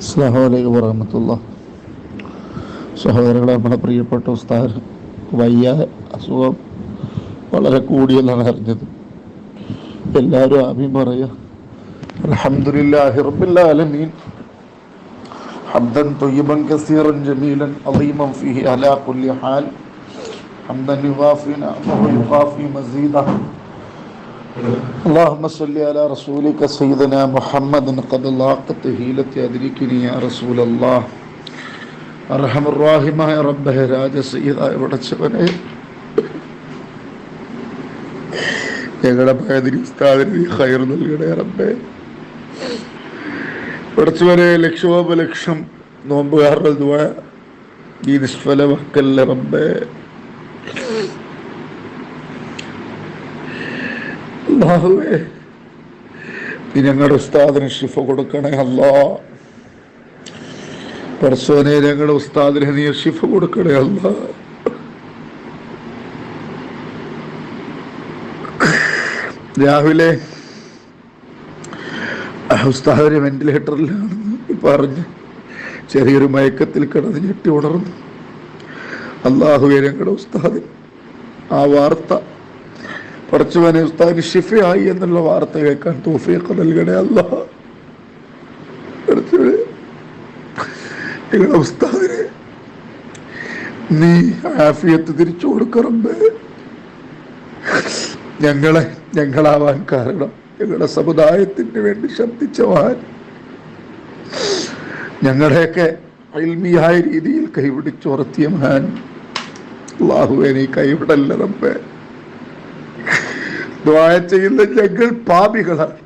അസ്ലാമലൈക്കും വറഹമത്തുള്ള സഹോദരങ്ങളെ നമ്മുടെ പ്രിയപ്പെട്ട ഉസ്താദ് വയ്യ അസുഖം വളരെ കൂടിയെന്നാണ് അറിഞ്ഞത് എല്ലാവരും ആമീൻ പറയുക അൽഹംദുലില്ലാഹി റബ്ബിൽ ആലമീൻ حمدا طيبا كثيرا جميلا عظيما فيه على كل حال حمدا يوافي نعمه ويقافي مزيدا اللهم صل على رسولك سيدنا محمد قد لاقت هيلة أدركني يا رسول الله അർഹം റാഹിമായ റബ്ബെ രാജസീതായ പടച്ചവനെ ഞങ്ങളുടെ പയതിരി ഉസ്താദിന് നീ ഖൈർ നൽകണേ റബ്ബെ പടച്ചവനെ ലക്ഷോപലക്ഷം നോമ്പുകാരുടെ ദുആ ഈ നിഷ്ഫലമാക്കല്ല റബ്ബെ അല്ലാഹുവേ ഞങ്ങളുടെ ഉസ്താദിന് ഷിഫ കൊടുക്കണേ അല്ലാ പടച്ചോനെ ഞങ്ങളുടെ ഉസ്താദിന് നീ ഷിഫ കൊടുക്കണേ അല്ലാ രാവിലെ ഉസ്താദിന് വെന്റിലേറ്ററിലാണെന്ന് പറഞ്ഞ് ചെറിയൊരു മയക്കത്തിൽ കിടന്ന് ഞെട്ടി ഉണർന്നു. അള്ളാഹുവെ ഞങ്ങളുടെ ഉസ്താദിന് ആ വാർത്ത പടച്ചവനെ ഉസ്താദിന് ഷിഫയായി എന്നുള്ള വാർത്ത കേൾക്കാൻ തോഫിയൊക്കെ നൽകണേ അല്ല നിങ്ങളുടെ ഉസ്താദിന് നീ ആഫിയത്ത് തിരിച്ചു കൊടുക്കറമ്പേ ഞങ്ങളെ ഞങ്ങളാവാൻ കാരണം ഞങ്ങളുടെ സമുദായത്തിന് വേണ്ടി ശബ്ദിച്ച മഹാൻ ഞങ്ങളുടെയൊക്കെ അൽമിയായ രീതിയിൽ കൈപിടിച്ചുറത്തിയ മഹാൻ. അള്ളാഹുവെ നീ കൈവിടല്ല റബ്ബേ. ദ്വായ ചെയ്യുന്ന ഞങ്ങൾ പാപികളാണ്.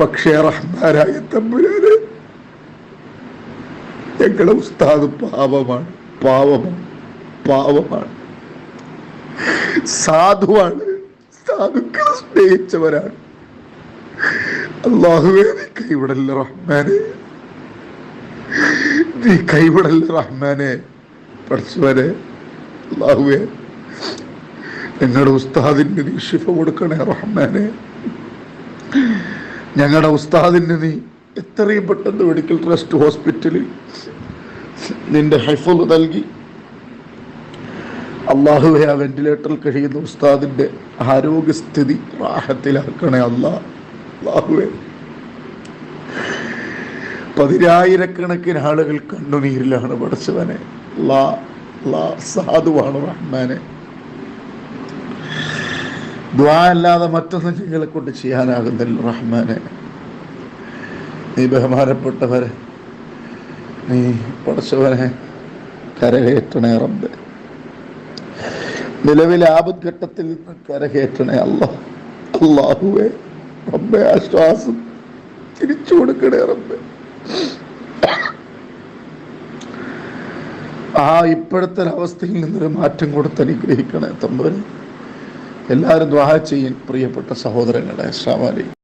പക്ഷേ റഹ്മാനായ തമ്പുരാന് ഞങ്ങളുടെ ഉസ്താദ് പാവമാണ് പാവമാണ് പാവമാണ്. സാധുവാണ് സാധുക്കളെ സ്നേഹിച്ചവരാണ്. അള്ളാഹുവേ നീ കൈവിടല്ല റഹ്മാനെ. നീ കൈവിടല്ല റഹ്മാനെ. പഠിച്ചവരെ അള്ളാഹുവേ ഞങ്ങളുടെ ഉസ്താദിന് നീ ഷിഫ കൊടുക്കണേ റഹ്മാനെ. ഞങ്ങളുടെ ഉസ്താദിന് നീ എത്രയും പെട്ടെന്ന് മെഡിക്കൽ ട്രസ്റ്റ് ഹോസ്പിറ്റലിൽ നിന്റെ ഹൈഫുൾ നൽകി. അള്ളാഹുവെ ആ വെന്റിലേറ്ററിൽ കഴിയുന്ന ഉസ്താദിന്റെ ആരോഗ്യസ്ഥിതി റാഹത്തിലാക്കണേ അല്ലാ. അള്ളാഹുവെ പതിനായിരക്കണക്കിന് ആളുകൾ കണ്ണുനീരിലാണ് പഠിച്ചവനെ. ലാ ലാ സാധുവാണ് റഹ്മാനെ. ദ്വാ അല്ലാതെ മറ്റൊന്നും നിങ്ങളെ കൊണ്ട് ചെയ്യാനാകുന്നില്ല റഹ്മാനെ. നീ ബഹുമാനപ്പെട്ടവരെ നീ പഠിച്ചവനെ കരകയറ്റണേ റബ്ബെ. നിലവിലെ ആപത്ഘട്ടത്തിൽ നിന്ന് കരകയറ്റണേ അല്ല. അള്ളാഹുവേ റബ്ബെ ആശ്വാസം തിരിച്ചു കൊടുക്കണേ റബ്ബെ. ആ ഇപ്പോഴത്തെ അവസ്ഥയിൽ നിന്നൊരു മാറ്റം കൊടുത്ത് അനുഗ്രഹിക്കണേ തമ്പവരെ എല്ലാവരും ദ്വാഹ ചെയ്യും പ്രിയപ്പെട്ട സഹോദരങ്ങളെ അസ്സാം വലൈക്കും